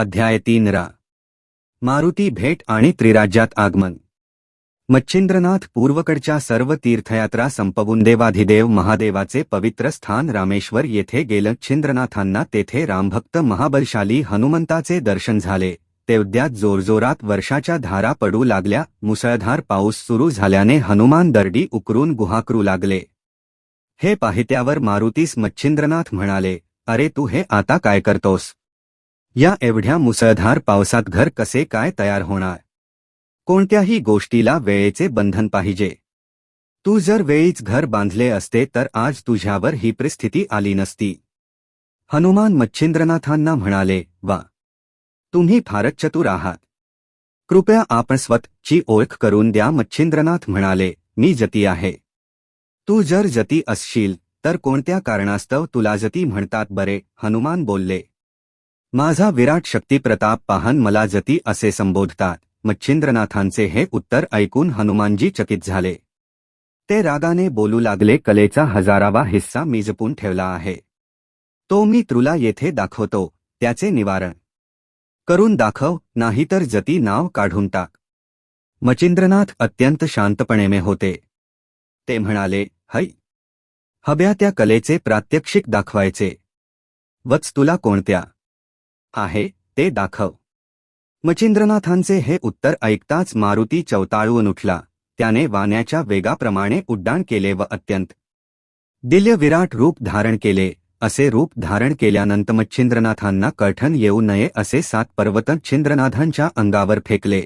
अध्याय तीन रा. मारुती भेट आणि त्रिराज्यात आगमन. मच्छिंद्रनाथ पूर्वकडच्या सर्व तीर्थयात्रा संपवून देवाधिदेव महादेवाचे पवित्र स्थान रामेश्वर येथे गेलं. छिंद्रनाथांना तेथे रामभक्त महाबलशाली हनुमंताचे दर्शन झाले. तेवद्यात जोरजोरात वर्षाच्या धारा पडू लागल्या. मुसळधार पाऊस सुरू झाल्याने हनुमान दरडी उकरून गुहाकरू लागले. हे पाहित्यावर मारुतीस मच्छिंद्रनाथ म्हणाले अरे तू हे आता काय करतोस? या एवढ्या मुसळधार पावसात घर कसे काय तयार होणार? कोणत्याही गोष्टीला वेळेचे बंधन पाहिजे. तू जर वेळीच घर बांधले असते तर आज तुझ्यावर ही परिस्थिती आली नसती. हनुमान मच्छिंद्रनाथांना म्हणाले वा. तुम्ही फारच चतुर आहात. कृपया आपण स्वतःची ओळख करून द्या मच्छिंद्रनाथ म्हणाले मी जती आहे. तू जर जती असशील तर कोणत्या कारणास्तव तुला जती म्हणतात बरे? हनुमान बोलले माझा विराट शक्ती प्रताप पाहन मला जती असे संबोधतात. मच्छिंद्रनाथांचे हे उत्तर ऐकून हनुमानजी चकित झाले. ते रागाने बोलू लागले कलेचा हजारावा हिस्सा मी जपून ठेवला आहे. तो मी तुला येथे दाखवतो त्याचे निवारण. करून दाखव नाहीतर जती नाव काढून टाक. मचिंद्रनाथ अत्यंत शांतपणे होते. ते म्हणाले है हव्या त्या कलेचे प्रात्यक्षिक दाखवायचे. वच तुला कोणत्या आहे ते दाखव. मचिंद्रनाथांचे हे उत्तर ऐकताच मारुती चवताळून उठला. त्याने वाण्याच्या वेगाप्रमाणे उड्डाण केले व अत्यंत दिल्य विराट रूप धारण केले. असे रूप धारण केल्यानंतर मच्छिंद्रनाथांना कठण येऊ नये असे सात पर्वत छिंद्रनाथांच्या अंगावर फेकले.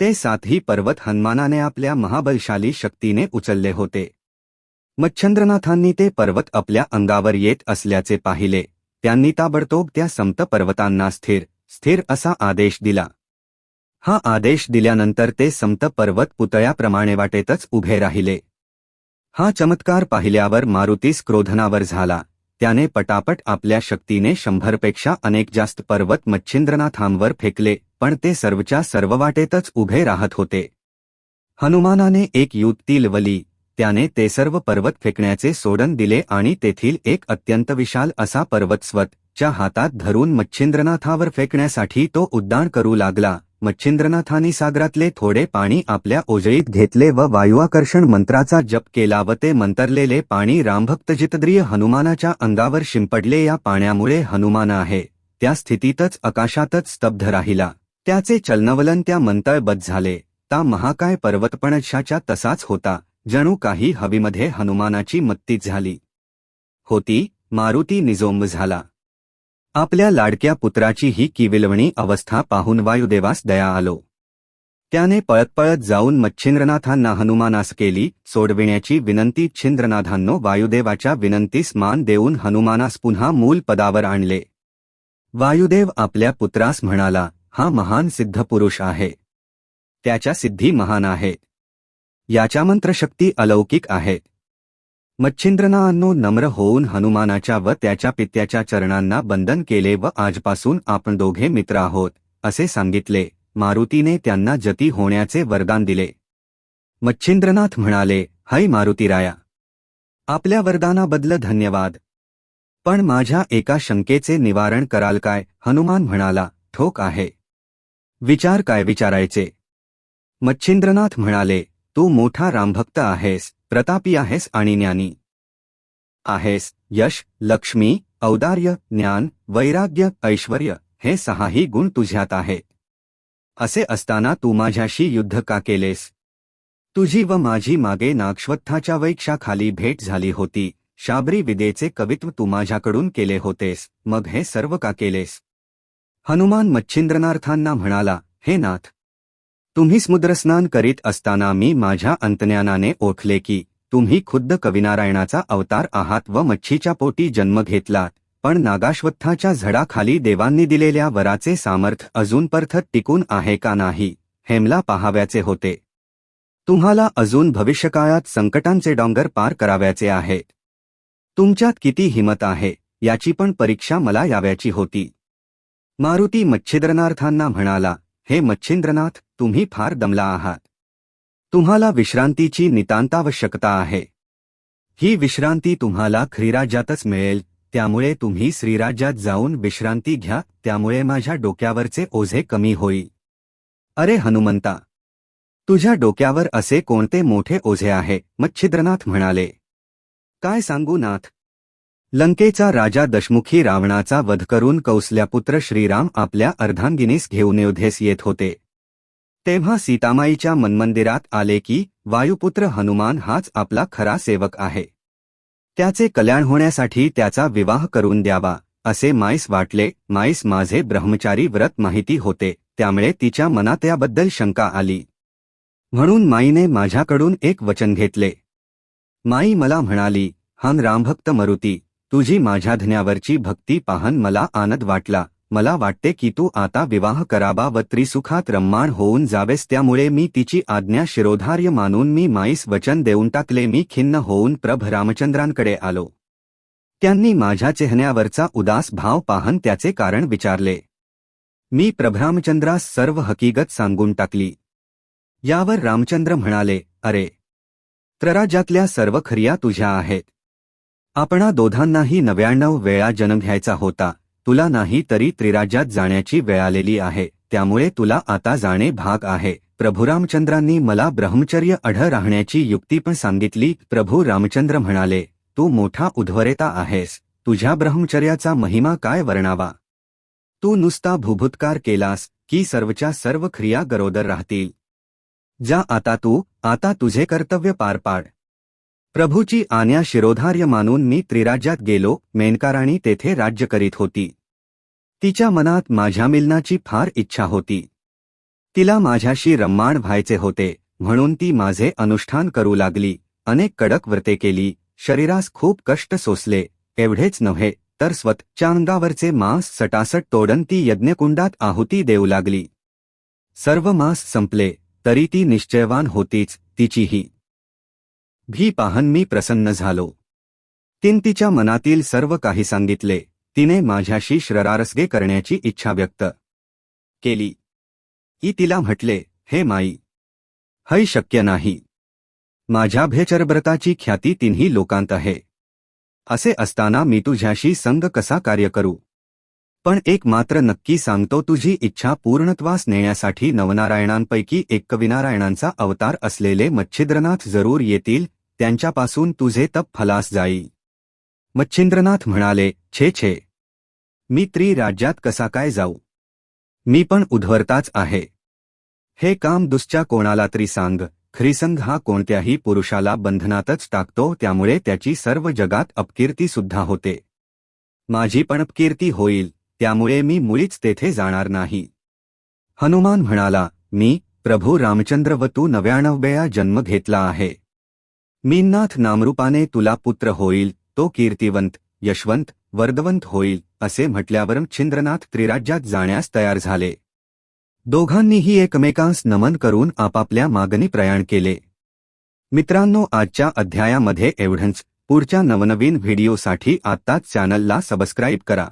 ते सातही पर्वत हनुमानाने आपल्या महाबलशाली शक्तीने उचलले होते. मच्छिंद्रनाथांनी ते पर्वत आपल्या अंगावर येत असल्याचे पाहिले. त्यांनी ताबडतोब त्या समत पर्वतांना स्थिर स्थिर असा आदेश दिला. हा आदेश दिल्यानंतर ते समत पर्वत पुतळ्याप्रमाणे वाटेतच उभे राहिले. हा चमत्कार पाहिल्यावर मारुतीस क्रोधनावर झाला. त्याने पटापट आपल्या शक्तीने शंभरपेक्षा अनेक जास्त पर्वत मच्छिंद्रनाथांवर फेकले पण ते सर्वच्या सर्व वाटेतच उभे राहत होते. हनुमानाने एक युक्ती लवली त्याने ते सर्व पर्वत फेकण्याचे सोडन दिले आणि तेथील एक अत्यंत विशाल असा पर्वत स्वतच्या हातात धरून मच्छिंद्रनाथावर फेकण्यासाठी तो उड्डाण करू लागला. मच्छिंद्रनाथांनी सागरातले थोडे पाणी आपल्या ओजळीत घेतले व वायुआकर्षण मंत्राचा जप केला व ते मंतरलेले पाणी रामभक्त जितद्रिय हनुमानाच्या अंगावर शिंपडले या पाण्यामुळे हनुमान आहे. त्या स्थितीतच आकाशातच स्तब्ध राहिला. त्याचे चलनवलन त्या मंतळबद्ध झाले. ता महाकाय पर्वतपणशाच्या तसाच होता. जणू काही हवीमध्ये हनुमानाची मत्ती झाली. होती मारुती निजोंब झाला. आपल्या लाडक्या पुत्राची ही किविलवणी अवस्था पाहून वायुदेवास दया आलो. त्याने पळत पळत जाऊन मच्छिंद्रनाथांना हनुमानास केली सोडविण्याची विनंती छिंद्रनाथांनो वायुदेवाच्या विनंतीस मान देऊन हनुमानास पुन्हा मूल पदावर आणले. वायुदेव आपल्या पुत्रास म्हणाला हा महान सिद्ध पुरुष आहे. त्याच्या सिद्धी महान आहेत याच्या मंत्रशक्ती अलौकिक आहेत मच्छिंद्रनानो नम्र होऊन हनुमानाच्या व त्याच्या पित्याच्या चरणांना बंधन केले व आजपासून आपण दोघे मित्र आहोत असे सांगितले. मारुतीने त्यांना जती होण्याचे वरदान दिले. मच्छिंद्रनाथ म्हणाले हय मारुतीराया आपल्या वरदानाबद्दल धन्यवाद. पण माझ्या एका शंकेचे निवारण कराल काय? हनुमान म्हणाला ठोक आहे. विचार काय विचारायचे? मच्छिंद्रनाथ म्हणाले तू मोठा रामभक्त आहेस प्रतापी आहेस आणि ज्ञानी. आहेस यश लक्ष्मी औदार्य ज्ञान वैराग्य ऐश्वर हे सहाही गुण तुझ्यात आहेत असे असताना तू माझ्याशी युद्ध का केलेस? तुझी व माझी मागे नागश्वत्थाच्या वैक्षाखाली भेट झाली होती. शाबरी विदेचे कवित्व तू माझ्याकडून केले होतेस. मग हे सर्व का केलेस? हनुमान मच्छिंद्रनार्थांना म्हणाला हे नाथ तुम्ही समुद्रस्नान करीत असताना मी माझ्या अंतज्ञानाने ओळखले की तुम्ही खुद्द कविनारायणाचा अवतार आहात व मच्छीच्या पोटी जन्म घेतलात पण नागाश्वत्थाच्या झडाखाली देवांनी दिलेल्या वराचे सामर्थ्य अजून परथत टिकून आहे का नाही हेमला पाहाव्याचे होते. तुम्हाला अजून भविष्यकाळात संकटांचे डोंगर पार कराव्याचे आहेत. तुमच्यात किती हिमत आहे याची पण परीक्षा मला याव्याची होती. मारुती मच्छिद्रनाथांना म्हणाला हे मच्छिंद्रनाथ तुम्ही फार दमला आहात. तुम्हाला विश्रांतीची नितांतावश्यकता आहे. ही विश्रांती तुम्हाला ख्रीराज्यातच मिळेल त्यामुळे तुम्ही श्रीराज्यात जाऊन विश्रांती घ्या त्यामुळे माझ्या डोक्यावरचे ओझे कमी होईल. अरे हनुमंता! तुझ्या डोक्यावर असे कोणते मोठे ओझे आहे मच्छिद्रनाथ म्हणाले. काय सांगू नाथ? लंकेचा राजा दशमुखी रावणाचा वध करून कौसल्यापुत्र श्रीराम आपल्या अर्धांगिनीस घेऊन अयोध्येस येत होते. तेव्हा सीतामाईच्या मनमंदिरात आले की वायुपुत्र हनुमान हाच आपला खरा सेवक आहे. त्याचे कल्याण होण्यासाठी त्याचा विवाह करून द्यावा असे माईस वाटले. माईस माझे ब्रह्मचारी व्रत माहिती होते त्यामुळे तिच्या मनात याबद्दल शंका आली. म्हणून माईने माझ्याकडून एक वचन घेतले. माई मला म्हणाली हन रामभक्त मरुती तुझी माझ्या धन्यावरची भक्ती पाहन मला आनंद वाटला मला वाटते की तू आता विवाह करावा व त्रिसुखात रम्माण होऊन जावेस त्यामुळे मी तिची आज्ञा शिरोधार्य मानून मी माईस वचन देऊन टाकले मी खिन्न होऊन प्रभ रामचंद्रांकडे आलो. त्यांनी माझ्या चेहऱ्यावरचा उदास भाव पाहन त्याचे कारण विचारले. मी प्रभरामचंद्रास सर्व हकीकत सांगून टाकली. यावर रामचंद्र म्हणाले अरे! त्रराज्यातल्या सर्व खर्या तुझ्या आहेत. आपणा दोघांनाही नव्याण्णव वेळा जन्म घ्यायचा होता. तुला नाही तरी त्रिराज्यात जाण्याची वेळ आलेली आहे त्यामुळे तुला आता जाणे भाग आहे. प्रभू रामचंद्रांनी मला ब्रह्मचर्य अढ राहण्याची युक्ती पण सांगितली. प्रभू रामचंद्र म्हणाले तू मोठा उध्वरेता आहेस तुझ्या ब्रह्मचर्याचा महिमा काय वर्णावा? तू नुसता भूभूतकार केलास की सर्वच्या सर्व क्रिया गरोदर राहतील? जा आता तू आता तुझे कर्तव्य पार पाड. प्रभूची आज्ञा शिरोधार्य मानून मी त्रिराज्यात गेलो मेनकाराणी तेथे राज्य करीत होती. तिच्या मनात माझ्या मिलनाची फार इच्छा होती. तिला माझ्याशी रम्माण व्हायचे होते म्हणून ती माझे अनुष्ठान करू लागली अनेक कडक व्रते केली शरीरास खूप कष्ट सोसले एवढेच नव्हे तर स्वतःच्या अंगावरचे मांस सटासट तोडन ती यज्ञकुंडात आहुती देऊ लागली. सर्व मांस संपले तरी ती निश्चयवान होतीच तिचीही. भी पाहन मी प्रसन्न झालो. तिन तिच्या मनातील सर्व काही सांगितले तिने माझ्याशी श्ररारसगे करण्याची इच्छा व्यक्त केली. ई तिला म्हटले हे माई हय शक्य नाही. माझ्या भेचरब्रताची ख्याती तिन्ही लोकांत आहे. असे असताना मी तुझ्याशी संग कसा कार्य करू? पण एक मात्र नक्की सांगतो तुझी इच्छा पूर्णत्वास नेण्यासाठी नवनारायणांपैकी एक कविनारायणांचा अवतार असलेले मच्छिद्रनाथ जरूर येतील त्यांच्यापासून तुझे तप फलास जाईल. मच्छिंद्रनाथ म्हणाले छे छे. मी त्री राज्यात कसा काय जाऊ? मी पण उध्वरताच आहे. हे काम दुसच्या कोणाला तरी सांग. ख्रिसंग हा कोणत्याही पुरुषाला बंधनातच टाकतो त्यामुळे त्याची सर्व जगात अपकीर्ती सुद्धा होते. माझी पण अपकीर्ती होईल. त्यामुळे मी मुळीच तेथे जाणार नाही. हनुमान म्हणाला मी प्रभू रामचंद्र व तू नव्याण्णव्या जन्म घेतला आहे. मीननाथ नामरूपाने तुला पुत्र होईल तो कीर्तिवंत यशवंत वर्धवंत होईल असे म्हटल्यावर छिंद्रनाथ त्रिराज्यात जाण्यास तयार झाले. दोघांनीही एकमेकांस नमन करून आपापल्या मागणी प्रयाण केले. मित्रांनो आजच्या अध्यायामध्ये एवढंच. पुढच्या नवनवीन व्हिडिओसाठी आत्ताच चॅनलला सबस्क्राईब करा.